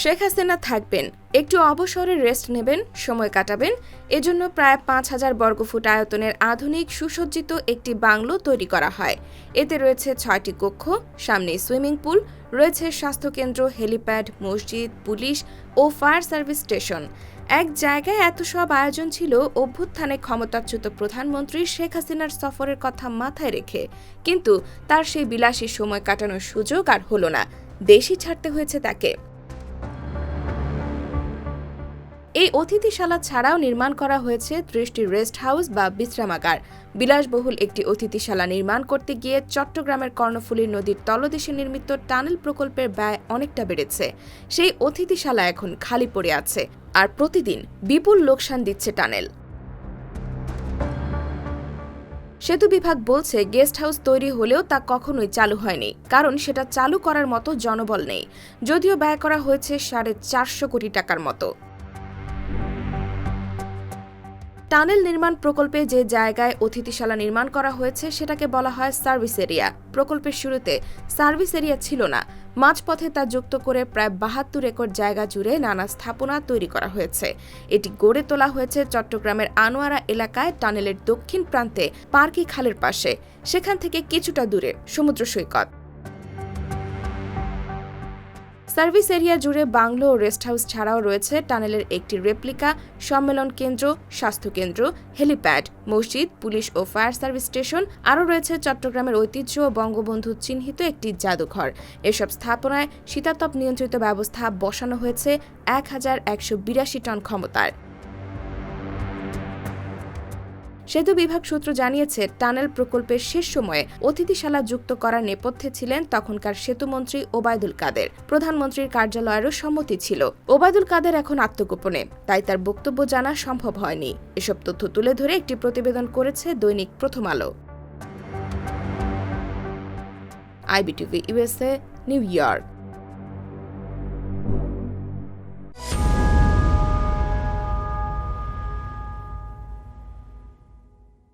শেখ হাসিনা থাকবেন, একটু অবসরে রেস্ট নেবেন, সময় কাটাবেন, এজন্য প্রায় পাঁচ হাজার বর্গফুট আয়তনের আধুনিক সুসজ্জিত একটি বাংলো তৈরি করা হয়। এতে রয়েছে ছয়টি কক্ষ, সামনে সুইমিং পুল, রয়েছে স্বাস্থ্যকেন্দ্র, হেলিপ্যাড, মসজিদ, পুলিশ ও ফায়ার সার্ভিস স্টেশন। এক জায়গায় এত সব আয়োজন ছিল, অভ্যুত্থানে ক্ষমতাচ্যুত প্রধানমন্ত্রী শেখ হাসিনার সফরের কথা মাথায় রেখে। কিন্তু তার সেই বিলাসী সময় কাটানোর সুযোগ আর হলো না। দেশই ছাড়তে হয়েছে তাকে। এই অতিথিশালা ছাড়াও নির্মাণ করা হয়েছে ত্রিশটি রেস্ট হাউস বা বিশ্রামাগার। বিলাসবহুল একটি অতিথিশালা নির্মাণ করতে গিয়ে চট্টগ্রামের কর্ণফুলী নদীর তলদেশে নির্মিত টানেল প্রকল্পের ব্যয় অনেকটা বেড়েছে। সেই অতিথিশালা এখন খালি পড়ে আছে আর প্রতিদিন বিপুল লোকসান দিচ্ছে টানেল। সেতু বিভাগ বলছে গেস্ট হাউস তৈরি হলেও তা কখনোই চালু হয়নি, কারণ সেটা চালু করার মতো জনবল নেই। যদিও ব্যয় করা হয়েছে সাড়ে চারশো কোটি টাকার মতো। টানেল নির্মাণ প্রকল্পে যে জায়গায় অতিথিশালা নির্মাণ করা হয়েছে, সেটাকে বলা হয় সার্ভিস এরিয়া। প্রকল্পের শুরুতে সার্ভিস এরিয়া ছিল না। মাঝপথে তা যুক্ত করে প্রায় বাহাত্তর একর জায়গা জুড়ে নানা স্থাপনা তৈরি করা হয়েছে। এটি গড়ে তোলা হয়েছে চট্টগ্রামের আনোয়ারা এলাকায় টানেলের দক্ষিণ প্রান্তে পার্কি খালের পাশে। সেখান থেকে কিছুটা দূরে, সমুদ্র সৈকত। সার্ভিস এরিয়া জুড়ে বাংলো ও রেস্ট হাউস ছাড়াও রয়েছে টানেলের একটি রেপ্লিকা, সম্মেলন কেন্দ্র, স্বাস্থ্যকেন্দ্র, হেলিপ্যাড, মসজিদ, পুলিশ ও ফায়ার সার্ভিস স্টেশন, আরও রয়েছে চট্টগ্রামের ঐতিহ্য ও বঙ্গবন্ধু চিহ্নিত একটি জাদুঘর। এসব স্থাপনায় শীতাতপ নিয়ন্ত্রিত ব্যবস্থা বসানো হয়েছে এক হাজার একশো বিরাশি টন ক্ষমতার। সেতু বিভাগ সূত্র জানিয়েছে, টানেল প্রকল্পের শেষ সময়ে অতিথিশালা যুক্ত করার নেপথ্যে ছিলেন তখনকার সেতুমন্ত্রী ওবায়দুল কাদের। প্রধানমন্ত্রীর কার্যালয়েরও সম্মতি ছিল। ওবায়দুল কাদের এখন আত্মগোপনে, তাই তার বক্তব্য জানা সম্ভব হয়নি। এসব তথ্য তুলে ধরে একটি প্রতিবেদন করেছে দৈনিক Prothom Alo. IBTV USA New York.